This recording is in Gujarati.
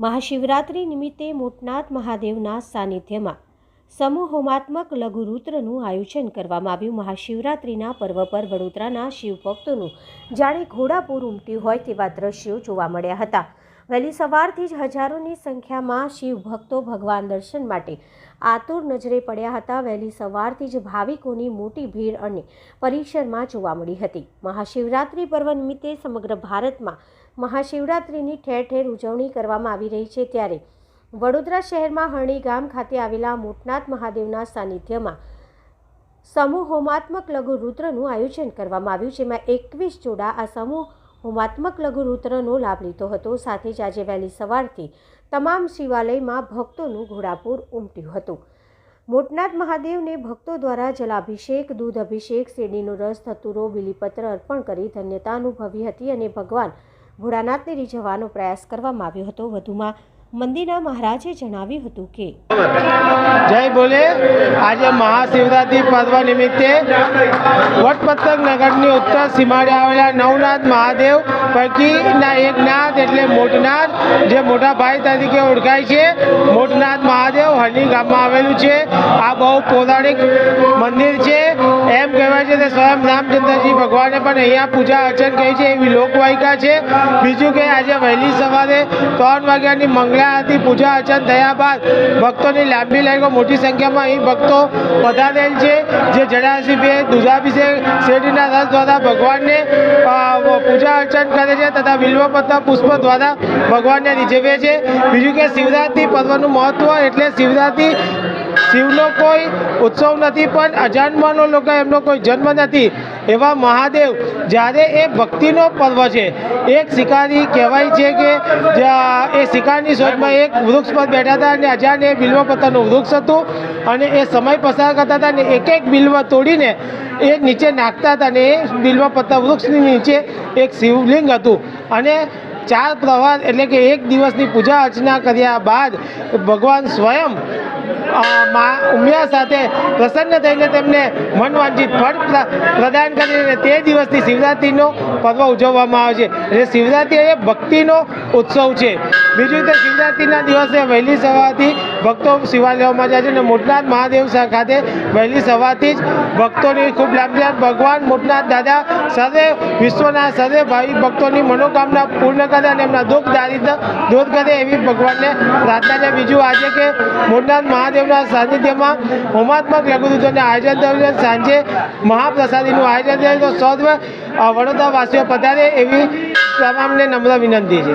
મહાશિવરાત્રિ નિમિત્તે મોટનાથ મહાદેવના સાનિધ્યમાં સમૂહ હોમાત્મક લઘુરુદ્રનું આયોજન કરવામાં આવ્યું. મહાશિવરાત્રિના પર્વ પર વડોદરાના શિવભક્તોનું જાણે ઘોડાપૂર ઉમટ્યું હોય તેવા દ્રશ્યો જોવા મળ્યા હતા. વહેલી સવારથી જ હજારોની સંખ્યામાં શિવ ભક્તો ભગવાન દર્શન માટે આતુર નજરે પડ્યા હતા. વહેલી સવારથી જ ભાવિકોની મોટી ભીડ અને પરિસરમાં જોવા મળી હતી. મહાશિવરાત્રિ પર્વ નિમિત્તે સમગ્ર ભારતમાં મહાશિવરાત્રિની ઠેર ઠેર ઉજવણી કરવામાં આવી રહી છે. ત્યારે વડોદરા શહેરમાં હરણી ગામ ખાતે આવેલા મોટનાથ મહાદેવના સાનિધ્યમાં સમૂહ હોમાત્મક લઘુ રુદ્રનું આયોજન કરવામાં આવ્યું, જેમાં એકવીસ જોડા આ સમૂહ હોમાત્મક લઘુરુદ્રનો લાભ લીધો હતો. સાથે જ આજે વહેલી સવારથી તમામ શિવાલયમાં ભક્તોનું ઘોડાપૂર ઉમટ્યું હતું. મોટનાથ મહાદેવને ભક્તો દ્વારા જલાભિષેક, દૂધ અભિષેક, શેરડીનો રસ ધતુરો બિલીપત્ર અર્પણ કરી ધન્યતા અનુભવી હતી અને ભગવાન ભોળાનાથને રીઝવવાનો પ્રયાસ કરવામાં આવ્યો હતો. વધુમાં મંદિરના મહારાજે જણાવ્યું હતું કે જય બોલે. આજે મહાશિવરાત્રિ પર્વ નિમિત્તે વટપત્તક નગરની ઉત્તર સીમાડે આવેલા નવનાથ મહાદેવ પૈકીના એક નાથ એટલે મોટનાથ જે મોટા ભાઈ તરીકે ઓળખાય છે. મોટનાથ મહાદેવ હરણી ગામમાં આવેલું છે. આ બહુ પૌરાણિક મંદિર છે. એમ કહેવાય છે કે સ્વયં રામચંદ્રજી ભગવાને પણ અહીંયા પૂજા અર્ચન કરી છે. એવી લોકવાયિકા છે. બીજું કે આજે વહેલી સવારે ત્રણ વાગ્યાની મંગળા આરતી પૂજા અર્ચન થયા બાદ ભક્તોની લાંબી લાઈનો મોટી સંખ્યામાં અહીં ભક્તો પધારેલ છે. જે જળાભિષેક દુધાભિષેક શેરડીના રસ દ્વારા ભગવાનને પૂજા અર્ચન કરે છે તથા બિલ્વપત્ર પુષ્પ દ્વારા ભગવાનને રીઝવે છે બીજું કે શિવરાત્રિ પર્વનું મહત્ત્વ એટલે શિવરાત્રિ શિવનો કોઈ ઉત્સવ નથી, પણ અજાનવાનો લોકો એમનો કોઈ જન્મ નથી. એવા મહાદેવ, જ્યારે એ ભક્તિનો પર્વ છે. એક શિકારી કહેવાય છે કે એ શિકારની શોધમાં એક વૃક્ષ પર બેઠા હતા અને અજાણ એ બિલ્વપત્રનું વૃક્ષ હતું અને એ સમય પસાર કરતા હતા અને એક એક બિલ્વ તોડીને એ નીચે નાખતા હતા અને એ બિલ્વપત્ર વૃક્ષની નીચે એક શિવલિંગ હતું. અને ચાર પ્રવાસ એટલે કે એક દિવસની પૂજા અર્ચના કર્યા બાદ ભગવાન સ્વયં મા ઉમિયા સાથે પ્રસન્ન થઈને તેમને મનવાંચિત ફળ પ્ર- પ્રદાન કરીને તે દિવસથી શિવરાત્રિનો પર્વ ઉજવવામાં આવે છે. એટલે શિવરાત્રિ એ ભક્તિનો ઉત્સવ છે. બીજું તો શિવરાત્રિના દિવસે વહેલી સવારથી ભક્તો શિવાલયોમાં જાય છે અને મોટનાથ મહાદેવ સા- ખાતે વહેલી સવારથી જ ભક્તોની ખૂબ લાંબી ભગવાન મોટનાથ દાદા સર્વે વિશ્વના સર્વે ભાવિ ભક્તોની મનોકામના પૂર્ણ કરે અને એમના દુઃખ દારિદ્ર દૂર કરે એવી ભગવાનને પ્રાર્થના છે બીજું આજે કે મોટનાથ મહાદેવના સાનિધ્યમાં હોમાત્મક લઘુદૂતોને આયોજન થયું સાંજે મહાપ્રસાદીનું આયોજન થયું તો સર્વ વડોદરાવાસીઓ પધારે એવી તમામને નમ્ર વિનંતી છે.